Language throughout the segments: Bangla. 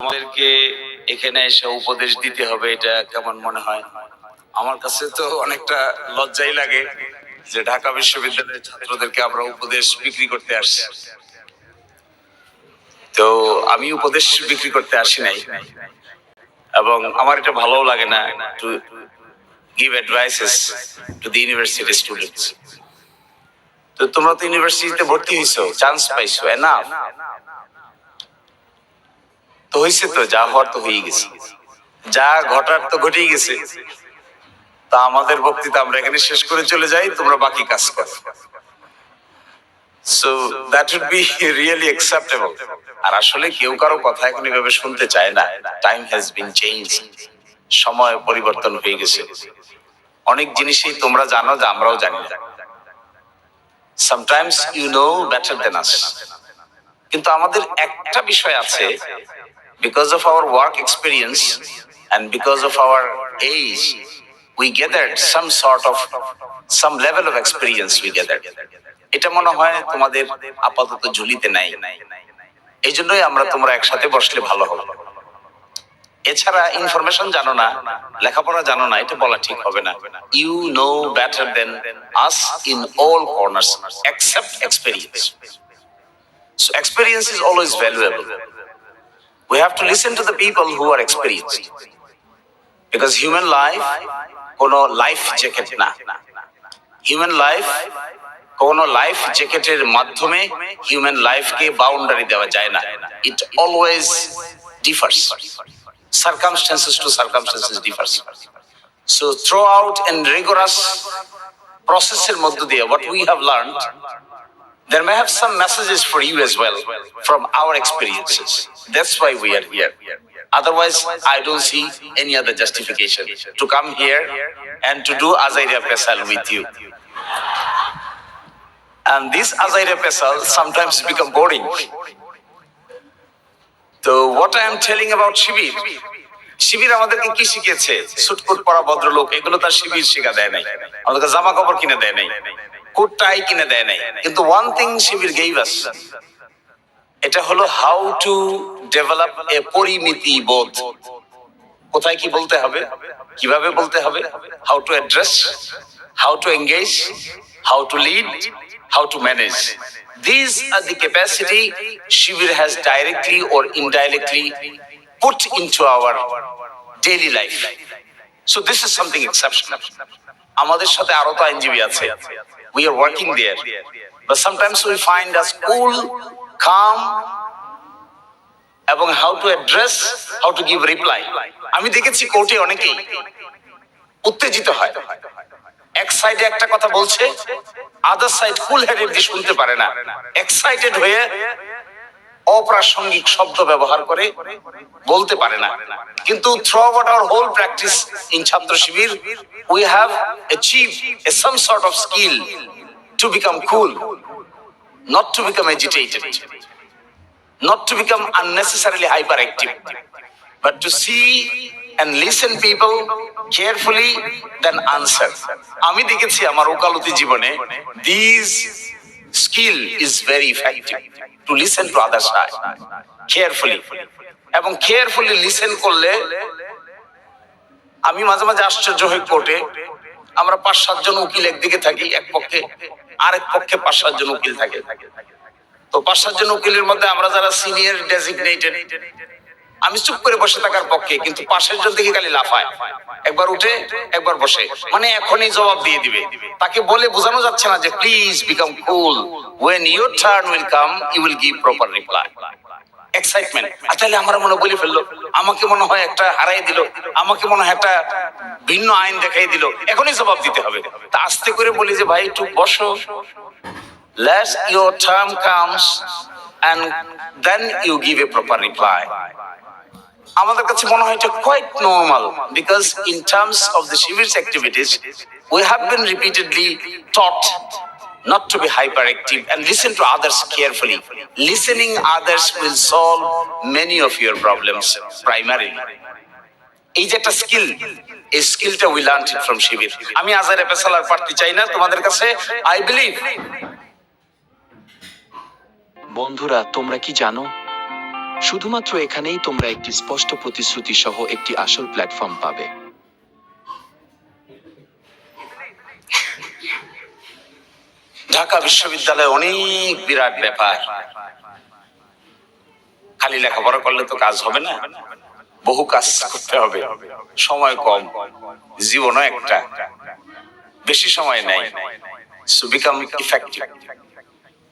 তোমাদেরকে এখানে এসে উপদেশ দিতে হবে, এটা কেমন মনে হয়? আমার কাছে তো অনেকটা লজ্জাই লাগে যে ঢাকা বিশ্ববিদ্যালয়ের ছাত্রদেরকে আমরা উপদেশ বিক্রি করতে আসছি তো আমি উপদেশ বিক্রি করতে আসি নাই। এবং আমার এটা ভালোও লাগে না to give advices to the university students তো তোমরা তো ইউনিভার্সিটিতে ভর্তি হইছো চান্স পাইছো এনাফ তো হয়েছে তো, যা হওয়ার তো হয়ে গেছে। যা ঘটার তো ঘটেই গেছে। তা আমাদের বক্তৃতা আমরা এখানে শেষ করে চলে যাই, তোমরা বাকি কাজ করো। So that would be really acceptable আর আসলে কেউ কারও কথা এখন এভাবে শুনতে চায় না। টাইম হ্যাজ বিন চেঞ্জ সময় পরিবর্তন হয়ে গেছে। অনেক জিনিসই তোমরা জানো যে আমরাও জানি না। Sometimes you know better than us কিন্তু আমাদের একটা বিষয় আছে because of our work experience and because of our age, we gathered some sort of some level of experience we gathered. এটা মনে হয় তোমাদের আপাতত ঝুলিতে নাই। এই জন্যই আমরা তোমরা একসাথে বসলে ভালো হবে। এছাড়া ইনফরমেশন জানো না লেখাপড়া জানো না এটা বলা ঠিক হবে না। You know better than us in all corners except experience experience is always valuable We have to listen to the people who are experienced. Because human life কোনো লাইফ জ্যাকেট না হিউম্যান লাইফ কোনো লাইফ জ্যাকেটের মাধ্যমে হিউম্যান লাইফকে বাউন্ডারি দেওয়া যায় না it always differs circumstances to circumstances differs so throughout and rigorous প্রসেসের মধ্য দিয়ে what we have There may have some messages for you as well from our experiences. That's why we are here. Otherwise, I don't see any other justification to come here and to do Azairia Pesal with you. And this Azairia Pesal sometimes become boring. So what I am telling about Shibir Shibir আমাদেরকে কি শিখেছে সুটকুট পরা ভদ্রলোক এগুলো তার শিবির শিখা দেয় নাই আমাদেরকে জামা কাপড় কিনে দেয় নাই কোট টাই কিনে দেয় নাই। কিন্তু ওয়ান থিং শিবির গেইভ আস এটা হলো হাউ টু ডেভেলপ এ পরিমিতি বোধ। কোথায় কি বলতে হবে? কীভাবে বলতে হবে? How to address how to engage how to lead how to manage These are the capacity Shivir has directly or indirectly put into our daily life. So this is something exceptional. আমাদের সাথে আরও তো আইনজীবী আছে। We are working there. But sometimes we find us cool calm এবং how to address how to give reply আমি দেখেছি কোর্টে অনেকেই উত্তেজিত হয়। এক সাইডে একটা কথা বলছে আদার সাইড ফুল হেডেডলি শুনতে পারে না। এক্সাইটেড হয়ে অপ্রাসঙ্গিক শব্দ ব্যবহার করে বলতে পারে না কিন্তু throughout our whole practice in Chhatra Shibir we have achieve a some sort of skill to become cool not to become agitated not to become unnecessarily hyperactive, but to see and listen people carefully, then answer. আমি দেখেছি আমার ওকালতি জীবনে these skill is very effective to listen to other side carefully এবং কেয়ারফুলি লিসেন করলে আমি মাঝে মাঝে আশ্চর্য হয়ে কোর্টে। আমরা পাঁচ সাতজন উকিল একদিকে থাকি, এক পক্ষে, আরেক পক্ষে পাঁচ সাতজন উকিল থাকে। তো পাঁচ সাতজন উকিলের মধ্যে আমরা যারা সিনিয়র ডেজিগনেটেড আমি চুপ করে বসে থাকার পক্ষে, কিন্তু পাশের জন থেকে খালি লাফায়। একবার উঠে, একবার বসে। মানে এখনই জবাব দিয়ে দিবে। তাকে বলে বোঝানো যাচ্ছে না যে please become cool when your turn will come you will give proper reply excitement আর তাহলে আমার মনে বলে ফেলল। আমাকে মনে হয় একটা হারাই দিল। আমাকে মনে হয় একটা ভিন্ন আইন দেখাই দিল। এখনই জবাব দিতে হবে। তা আস্তে করে বলি যে, ভাই, একটু বসো। Let your term comes and then you give a proper reply. আমাদের কাছে মনে হয় এটা quite normal because in terms of the Shibir's activities we have been repeatedly taught not to be hyperactive and listen to others carefully. Listening others will solve many of your problems, primarily. এই যে একটা স্কিল এই স্কিলটা we learn it from Shibir আমি আজারে পেশালার পারতে চাই না, তোমাদের কাছে আই বিলিভ বন্ধুরা, তোমরা কি জানো? শুধুমাত্র এখানেই তোমরা একটি স্পষ্ট প্রতিশ্রুতি সহ একটি আসল প্ল্যাটফর্ম পাবে। ঢাকা বিশ্ববিদ্যালয় অনেক বিরাট ব্যাপার। খালি লেখাপড়া করলে তো কাজ হবে না। বহু কাজ করতে হবে। সময় কম, জীবনও একটা। বেশি সময় নাই।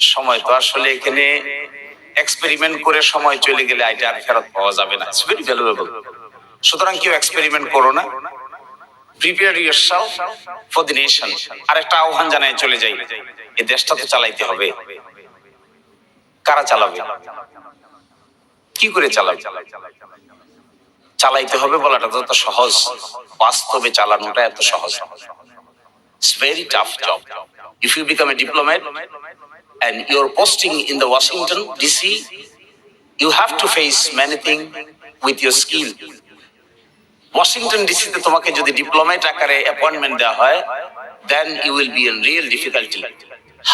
সময় তো আসলে এখানে এক্সপেরিমেন্ট করে সময় চলে গেলে এটা আর ফেরত পাওয়া যাবে না। ইটস ভেরি ভ্যালুয়েবল সুতরাং কেউ এক্সপেরিমেন্ট করো না। Prepare yourself for the nation আর একটা আহ্বান জানাই, চলে যাই। এই দেশটা তো চালাইতে হবে। কারা চালাবে? কি করে চালাবে? চালাইতে হবে বলাটা তো সহজ। বাস্তবে চালানোটা এত সহজ। It's very tough job if you become a diplomat and you're posting in the Washington DC, you have to face many things with your skill. Washington ডিসিতে তোমাকে যদি ডিপ্লোমেট আকারে অ্যাপয়েন্টমেন্ট দেওয়া হয় then you will be in real difficulty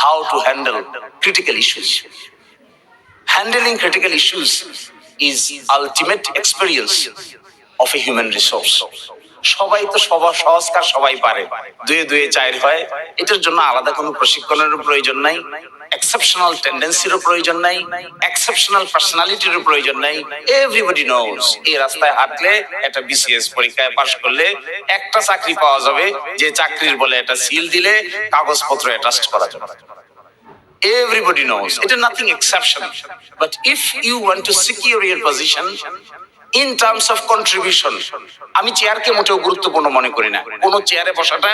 how to handle critical issues handling critical issues is ultimate experience of a human resource সবাই তো সবার কাজ সবাই পারে। দুয়ে দুয়ে চার হয়। এটার জন্য আলাদা কোনো প্রশিক্ষণের প্রয়োজন নাই। এক্সেপশনাল টেন্ডেন্সিরও প্রয়োজন নাই। এক্সেপশনাল পার্সোনালিটিরও প্রয়োজন নাই। এভরিবডি নোস এই রাস্তায় হাঁটলে একটা বিসিএস পরীক্ষায় পাশ করলে একটা চাকরি পাওয়া যাবে। যে চাকরির বলে একটা সিল দিলে কাগজপত্র অ্যাটাস্ট করা যাবে। Everybody knows. It is nothing exceptional. But if you want to secure your position in terms of contribution, আমি চেয়ারকে মোটেও গুরুত্বপূর্ণ মনে করি না। কোন চেয়ারে বসাটা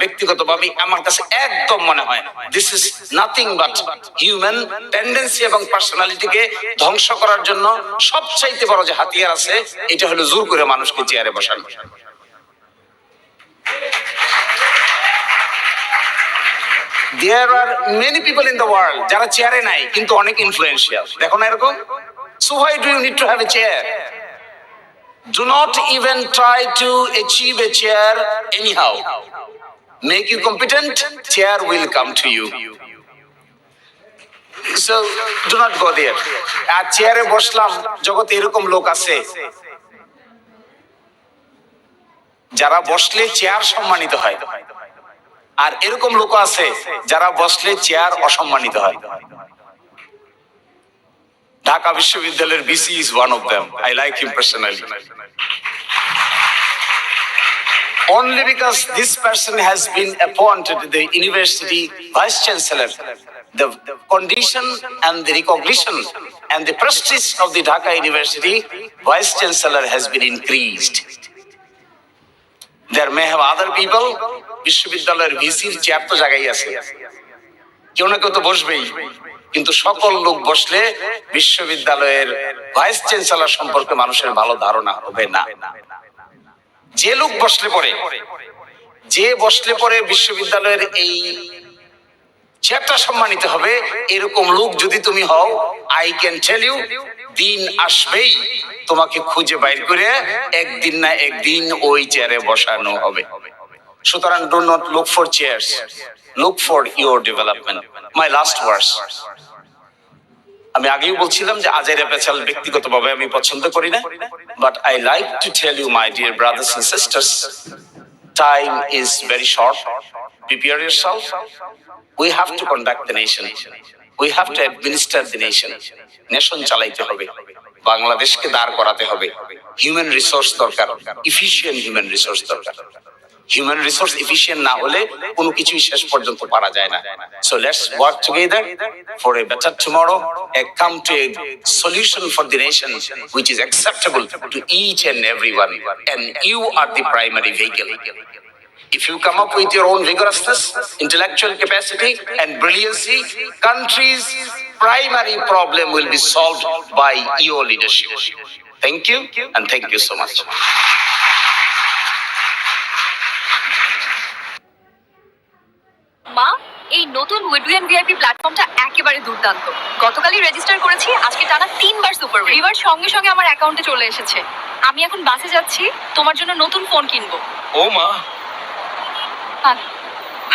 ব্যক্তিগতভাবে আমার কাছে একদম মনে হয় this is nothing but human tendency এবং পার্সোনালিটিকে ধ্বংস করার জন্য সবচাইতে বড় যে হাতিয়ার আছে এটা হলো জোর করে মানুষকে চেয়ারে বসানো। There are many people in the world যারা চেয়ারে নাই কিন্তু অনেক ইনফ্লুয়েন্সিয়াল দেখো না এরকম? So why do you need to have a chair not even try to achieve a chair anyhow make you competent chair will come to you so do not go there আর চেয়ারে বসলাম, জগতে এরকম লোক আছে। যারা বসলে চেয়ার সম্মানিত হয়। আর এরকম লোক আছে, যারা বসলে চেয়ার অসম্মানিত হয়। ঢাকা বিশ্ববিদ্যালয়ের VC is one of them I like him personally Only because this person has been appointed the university vice chancellor, the condition and the recognition and the prestige of the Dhaka University vice chancellor has been increased. There may have other people, বিশ্ববিদ্যালয়ের ভিসির চেয়ার তো জায়গায় আছে বসবেই কিন্তু সকল লোক বসলে বিশ্ববিদ্যালয়ের ভাইস চ্যান্সেলর সম্পর্কে মানুষের ভালো ধারণা হবে না। যে লোক বসলে পরে যে বসলে পরে বিশ্ববিদ্যালয়ের এই চেয়ারটা সম্মানিত হবে, এরকম লোক যদি তুমি হও আই ক্যান টেল ইউ দিন আসবেই তোমাকে খুঁজে বাইর করে একদিন না একদিন ওই চেয়ারে বসানো হবে। সুতরাং do not look for chairs look for your development my last words আমি আগেই বলছিলাম যে আজের পেছাল ব্যক্তিগতভাবে আমি পছন্দ করি না but I like to tell you my dear brothers and sisters time is very short prepare yourself. We have to conduct the nation. We have to administer the nation. Nation চালাইতে হবে। বাংলাদেশকে দাঁড় করাতে হবে। হিউম্যান রিসোর্স দরকার। ইফিশিয়েন্ট হিউম্যান রিসোর্স দরকার। হিউম্যান রিসোর্স ইফিশিয়েন্ট না হলে কোনো কিছুই শেষ পর্যন্ত পারা যায় না so let's work together for a better tomorrow a come to a solution for the nation which is acceptable to each and everyone and you are the primary vehicle If you come up with your own vigorousness, intellectual capacity, and brilliancy, country's primary problem will be solved by your leadership. Thank you, and thank you so much. নতুন উইডুয়েন ভিআইপি প্ল্যাটফর্মটা একেবারে দুর্দান্ত। গতকালই রেজিস্টার করেছি আজকে টানা তিনবার সুপার রিভার সঙ্গে সঙ্গে আমার অ্যাকাউন্টে চলে এসেছে। আমি এখন বাসে যাচ্ছি তোমার জন্য নতুন ফোন কিনবো। ও মা। হ্যাঁ।